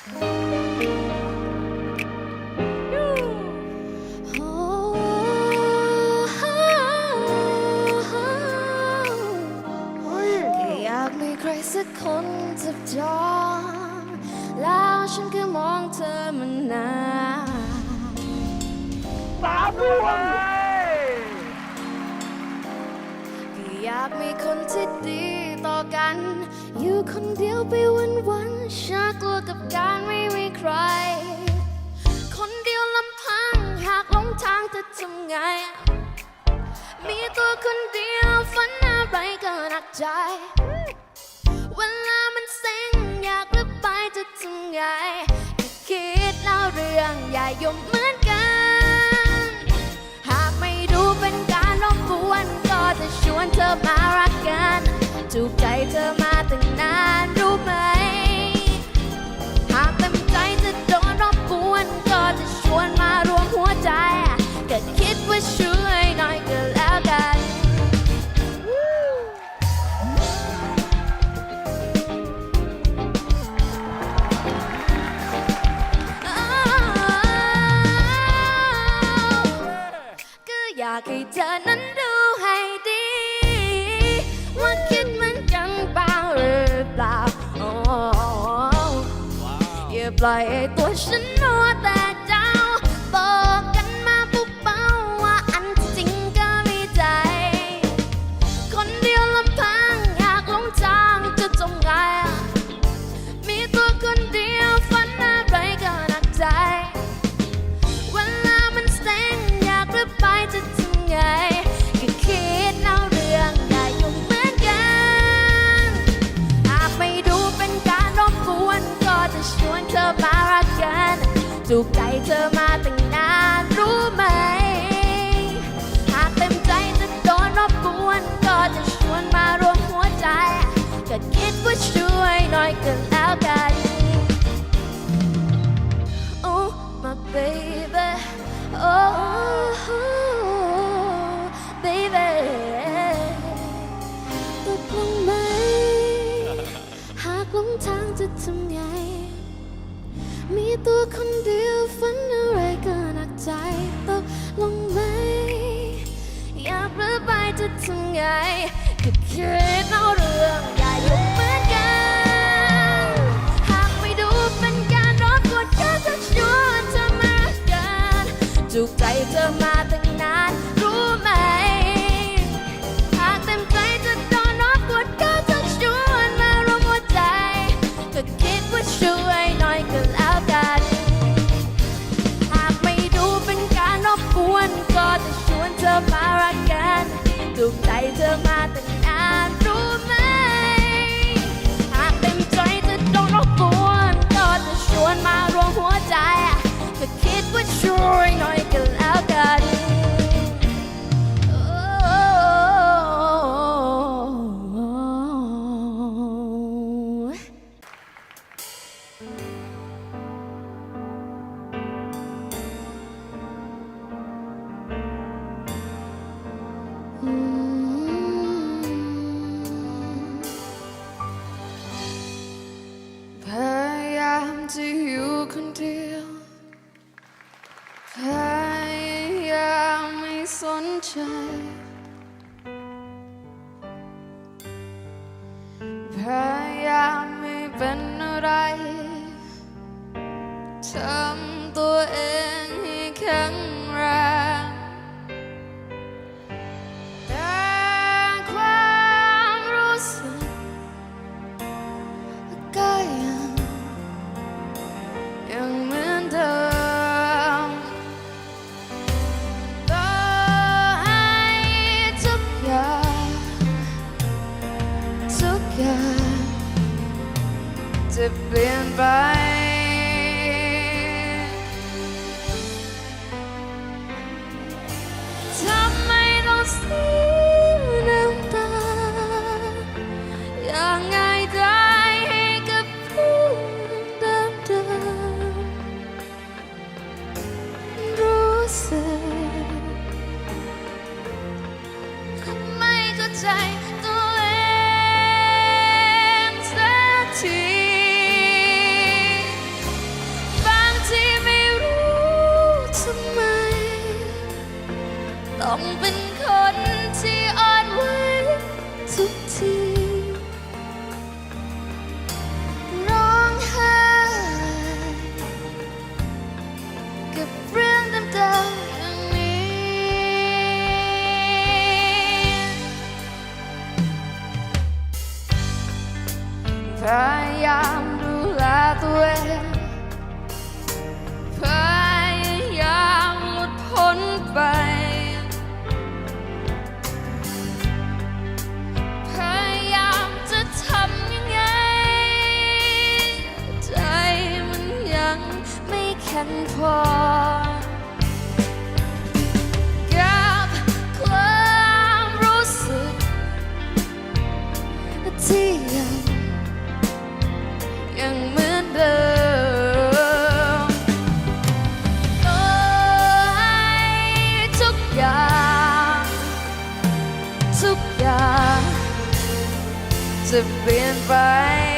แค่อยากมีใครสักคนจับจองแล้วฉันก็มองเธอมานานสามดวงก็อยากมีคนที่ดีต่อกัน อยู่คนเดียวไปวันวันๆฉันกลัวกับการไม่มีใคร คนเดียวลำพังหากหลงทางจะทำไง มีตัวคนเดียวฝันอะไรก็หนักใจ เวลามันเซ็งอยากระบายจะทำไงคิดเล่าเรื่องอย่ายมเหมือนกัน หากไม่ดูเป็นการรบกวนก็จะชวนเธอมารักกัน ถูกใจเธอมาตั้งนานรู้ไหม หากเต็มใจจะโดนรบกวนก็จะชวนมารวมหัวใจก็คิดว่าช่วย ปล่อยให้ตัวฉัน จูกใจเธอมาตั้งนานรู้ไหม หากเต็มใจจะโดนรบกวนก็จะชวนมารวมหัวใจ ก็คิดว่าช่วยหน่อยก็แล้วกัน Oh my baby Oh baby ตกลงไหม หากหลงทางจะทำไง มีตัวคนเดียวฝันอะไรก็หนักใจตกลงไหม อยากระบายจะทำไงก็คิดเอาเรื่องใหญ่อยู่เหมือนกัน หากไม่ดูเป็นการรบกวนก็จะชวนเธอมากัน จุกใจเธอมา พ ไม่ พยายามดูแลตัวเองพยายามหลุดพ้นไปพยายามจะทำยังไง ใจมันยังไม่แข็งพอ have been fine.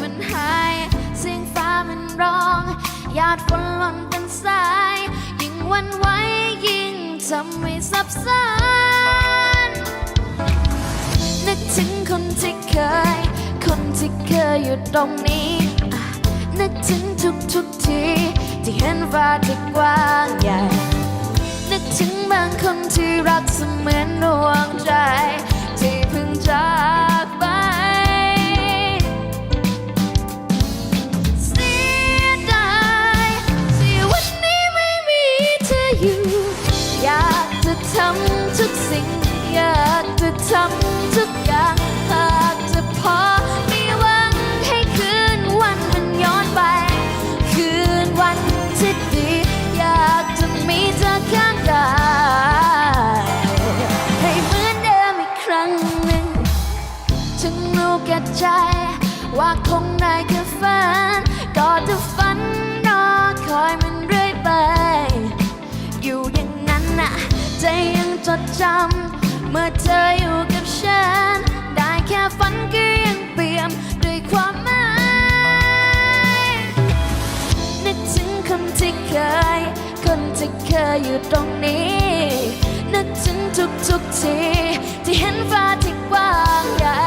มันหาย เสียงฟ้ามันร้อง หยาดฝนหล่นเป็นสาย ยิ่งหวันไหวยิ่งทำให้สับสนนึกถึงคนที่เคย คนที่เคยอยู่ตรงนี้ นึกถึงทุกทุกที ที่เห็นฟ้าที่กว้างใหญ่ นึกถึงบางคนที่รักเสมือนดวงใจ ที่เพิ่งจาก เธออยู่อยากจะทำทุกสิ่ง อยากจะทำทุกอย่างหากจะพอมีหวังให้คืนวันมันย้อนไป คืนวันที่ดี อยากจะมีเธอข้างกายให้เหมือนเดิมอีกครั้งหนึ่งถึงรู้แก่ใจว่าคงได้ จดจำ เมื่อเธออยู่กับฉัน ได้แค่ฝันก็ยังเปี่ยมด้วยความหมาย นึกถึงคนที่เคย คนที่เคยอยู่ตรงนี้ นึกถึงทุกทุกที ที่เห็นฟ้าที่กว้างใหญ่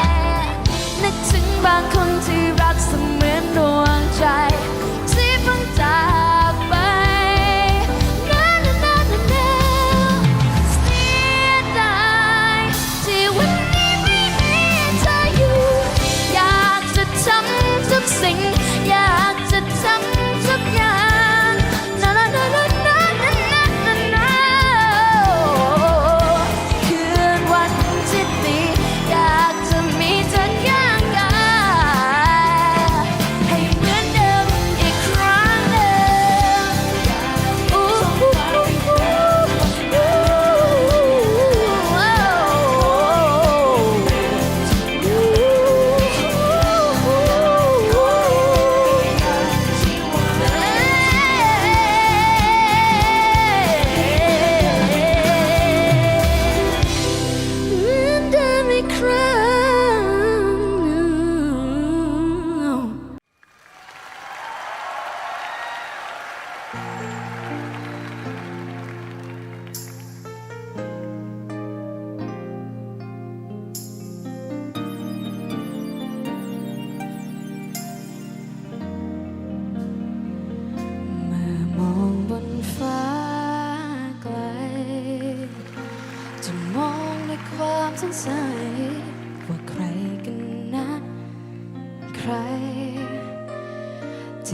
นึกถึงบางคนที่รักเสมือนดวงใจ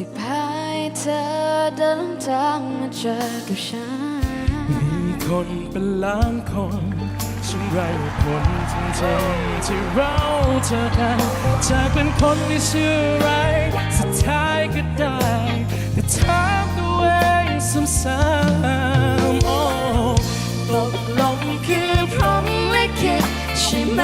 ที่พาให้เธอเดินทางมาเจอกับฉัน มีคนเป็นล้านคนฉันไร้ผลจริงๆที่เราเจอกันจะเป็นคนที่ชื่ออะไร สุดท้ายก็ได้ แต่ถามตัวเองซ้ำๆโอ้ตกลงคือพรหมลิขิตใช่ไหม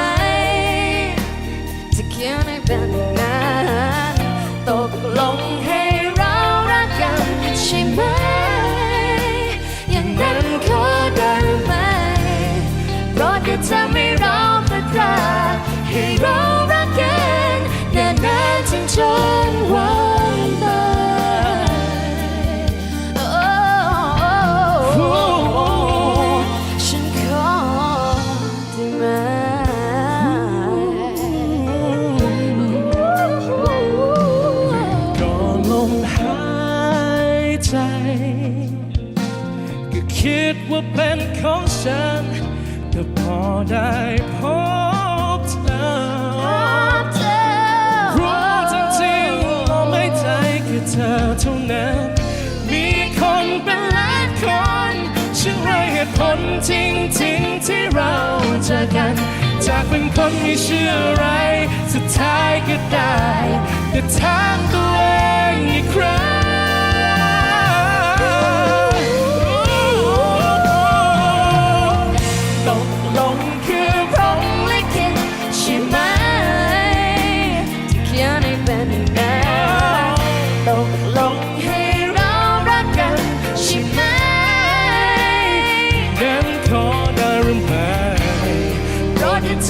ก็ทำให้เราพลาดพลาดให้เรารักกันนานๆถึงจนวัน ได้พบเธอรู้จริงๆว่าไม่ใจคือเธอเท่านั้นมีคนเป็นล้านคนฉันให้เหตุผลจริงๆที่เราเจอกัน จากเป็นคนไม่เชื่ออะไร สุดท้ายก็ได้แต่ถามตัวเองอีกครั้ง โ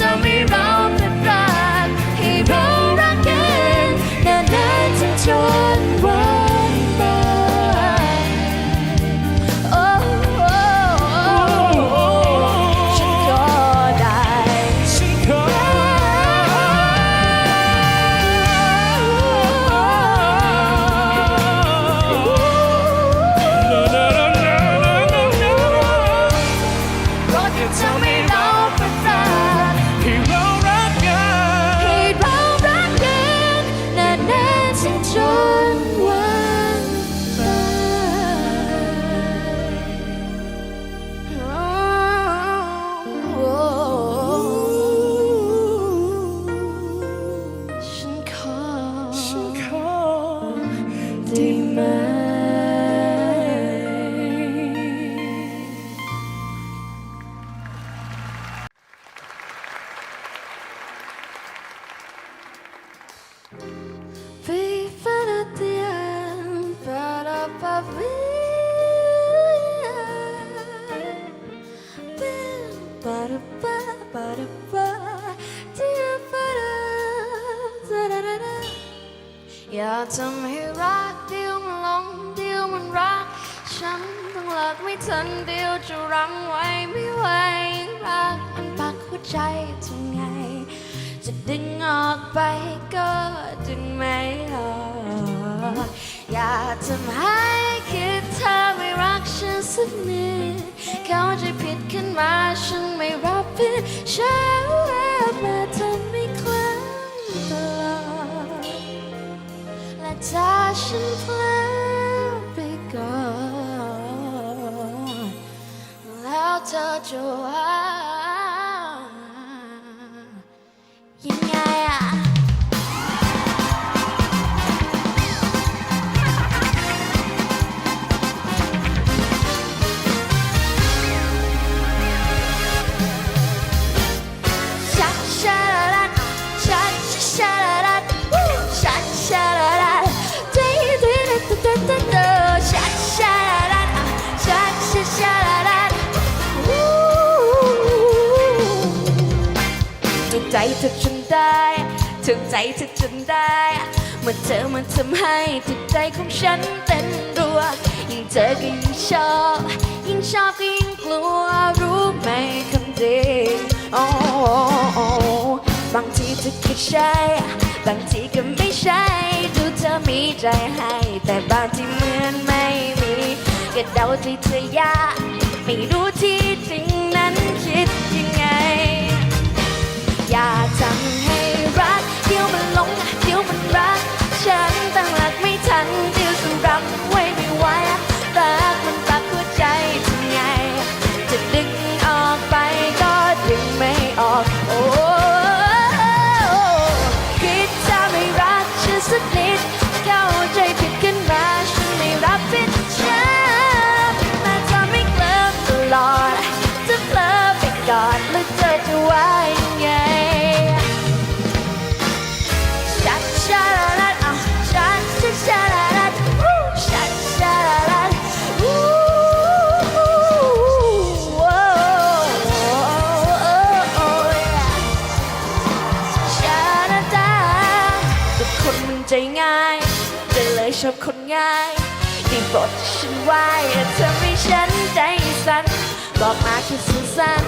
ปร อย่าทำให้รักเดียวมันหลงเดียวมันรัก ฉันต้องเลิกไม่ทันเดียวจะรั้งไว้ไม่ไหวรักมันปักหัวใจทำไง จะดึงออกไปก็ดึงไม่ออกอย่าทำให้คิดเธอไม่รักฉันสักนิดเข้าใจผิดขึ้นมาฉัน ไม่รับผิดชอบมาทำให้คลั่งตลอดและถ้าฉันเพลอไปก่อนแล้วเธอจะว่า ถูกใจเธอจนได้ เมื่อเธอมันทำให้จิตใจของฉันเต้นรัว ยิ่งเจอก็ยิ่งชอบ ยิ่งชอบก็ยิ่งกลัวรู้ไหมคำดีโอ้บางทีเธอก็ใช่บางทีก็ไม่ใช่ ดูเธอมีใจให้ แต่บางทีเหมือนไม่มีก็เดาใจเธอยากไม่รู้ที่จริงนั้น สดฉันไหวเธอไม่ฉันใจสั่นบอกมาคือสุสัน